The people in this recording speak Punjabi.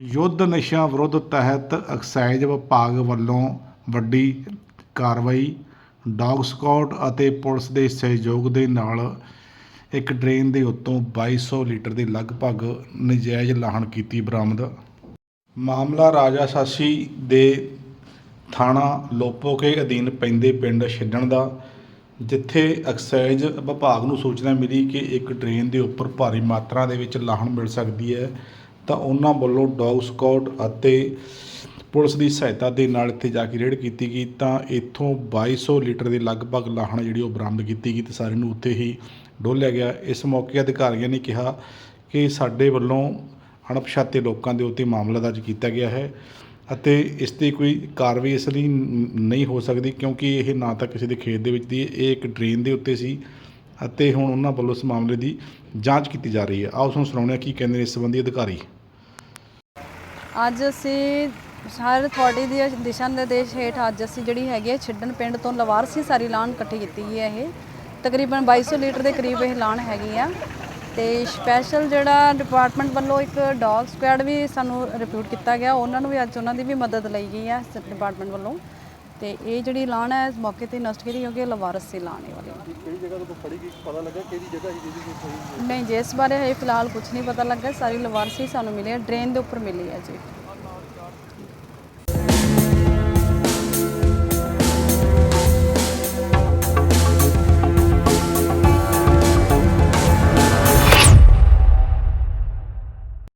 ਯੁੱਧ ਨਸ਼ਿਆਂ ਵਿਰੁੱਧ ਤਹਿਤ ਐਕਸਾਈਜ਼ ਵਿਭਾਗ ਵੱਲੋਂ ਵੱਡੀ ਕਾਰਵਾਈ, ਡੌਗ ਸਕਾਡ ਅਤੇ ਪੁਲਿਸ ਦੇ ਸਹਿਯੋਗ ਦੇ ਨਾਲ ਇੱਕ ਡਰੇਨ ਦੇ ਉੱਤੋਂ 2200 ਲੀਟਰ ਦੇ ਲਗਭਗ ਨਜਾਇਜ਼ ਲਾਹਣ ਕੀਤੀ ਬਰਾਮਦ। ਮਾਮਲਾ ਰਾਜਾਸ਼ਾਸੀ ਦੇ ਥਾਣਾ ਲੋਪੋਕੇ ਅਧੀਨ ਪੈਂਦੇ ਪਿੰਡ ਛੱਡਣ ਦਾ, ਜਿੱਥੇ ਐਕਸਾਈਜ਼ ਵਿਭਾਗ ਨੂੰ ਸੂਚਨਾ ਮਿਲੀ ਕਿ ਇੱਕ ਡਰੇਨ ਦੇ ਉੱਪਰ ਭਾਰੀ ਮਾਤਰਾ ਦੇ ਵਿੱਚ ਲਾਹਣ ਮਿਲ ਸਕਦੀ ਹੈ। ਤਾਂ ਉਹਨਾਂ ਵੱਲੋਂ ਡੌਗ ਸਕਾਡ ਅਤੇ ਪੁਲਿਸ ਦੀ ਸਹਾਇਤਾ ਦੇ ਨਾਲ ਇੱਥੇ ਜਾ ਕੇ ਰੇਡ ਕੀਤੀ ਗਈ ਤਾਂ ਇੱਥੋਂ 2200 ਲੀਟਰ ਦੇ ਲਗਭਗ ਲਾਹਣ ਜਿਹੜੀ ਉਹ ਬਰਾਮਦ ਕੀਤੀ ਗਈ ਤੇ ਸਾਰੇ ਨੂੰ ਉੱਥੇ ਹੀ ਡੋਲਿਆ ਗਿਆ। ਇਸ ਮੌਕੇ ਅਧਿਕਾਰੀਆਂ ਨੇ ਕਿਹਾ ਕਿ ਸਾਡੇ ਵੱਲੋਂ ਅਣਪਛਾਤੇ ਲੋਕਾਂ ਦੇ ਉੱਤੇ ਮਾਮਲਾ ਦਰਜ ਕੀਤਾ ਗਿਆ ਹੈ ਅਤੇ ਇਸ ਤੇ ਕੋਈ ਕਾਰਵਾਈ ਇਸ ਲਈ ਨਹੀਂ ਹੋ ਸਕਦੀ ਕਿਉਂਕਿ ਇਹ ਨਾ ਤਾਂ ਕਿਸੇ ਦੇ ਖੇਤ ਦੇ ਵਿੱਚ ਦੀ ਇਹ ਇੱਕ ਡਰੇਨ ਦੇ ਉੱਤੇ ਸੀ ਅਤੇ ਹੁਣ ਉਹਨਾਂ ਵੱਲੋਂ ਇਸ ਮਾਮਲੇ ਦੀ ਜਾਂਚ ਕੀਤੀ ਜਾ ਰਹੀ ਹੈ। ਆਓ ਤੁਹਾਨੂੰ ਸੁਣਾਉਂਦੇ ਹਾਂ ਕੀ ਕਹਿੰਦੇ ਨੇ ਇਸ ਸੰਬੰਧੀ ਅਧਿਕਾਰੀ। ਅੱਜ ਅਸੀਂ ਹਰ ਅਥਾਰਟੀ ਦੀ ਦਿਸ਼ਾ ਨਿਰਦੇਸ਼ ਹੇਠ ਅੱਜ ਅਸੀਂ ਜਿਹੜੀ ਹੈਗੀ ਹੈ ਛਿੱਡਣ ਪਿੰਡ ਤੋਂ ਲਵਾਰਸੀ ਸਾਰੀ ਲਾਣ ਇਕੱਠੀ ਕੀਤੀ ਗਈ ਹੈ ਇਹ। ਤਕਰੀਬਨ 2200 ਲੀਟਰ ਦੇ ਕਰੀਬ ਇਹ ਲਾਣ ਹੈਗੀ ਆ। ਤੇ ਸਪੈਸ਼ਲ ਜਿਹੜਾ ਡਿਪਾਰਟਮੈਂਟ ਵੱਲੋਂ ਇੱਕ ਡੌਗ ਸਕੁਐਡ ਵੀ ਸਾਨੂੰ ਰਿਪਿਊਟ ਕੀਤਾ ਗਿਆ। ਉਹਨਾਂ ਨੂੰ ਵੀ ਅੱਜ ਉਹਨਾਂ ਦੀ ਵੀ ਮਦਦ ਲਈ ਗਈ ਹੈ ਡਿਪਾਰਟਮੈਂਟ ਵੱਲੋਂ। ਤੇ ਇਹ ਜਿਹੜੀ ਲਾਣ ਹੈ ਮੌਕੇ ਤੇ ਨਸ਼ਟ ਕੀਤੀ ਕਿਉਂਕਿ ਲਵਾਰਸੀ ਲਾਣ ਹੈ ਵਾਲੀ ਕਿਹੜੀ ਜਗ੍ਹਾ ਤੋਂ ਫੜੀ ਗਈ ਪਤਾ ਲੱਗਾ? ਕਿਹੜੀ ਜਗ੍ਹਾ ਸੀ ਜਿਹਦੀ ਕੋਈ ਸਹੀ ਨਹੀਂ ਜੀ ਇਸ ਬਾਰੇ ਹਜੇ ਫਿਲਹਾਲ ਕੁਝ ਨਹੀਂ ਪਤਾ ਲੱਗਾ। ਸਾਰੀ ਲਵਾਰਸੀ ਸਾਨੂੰ ਮਿਲੀ ਹੈ ਡਰੇਨ ਦੇ ਉੱਪਰ ਮਿਲੀ ਹੈ ਜੀ।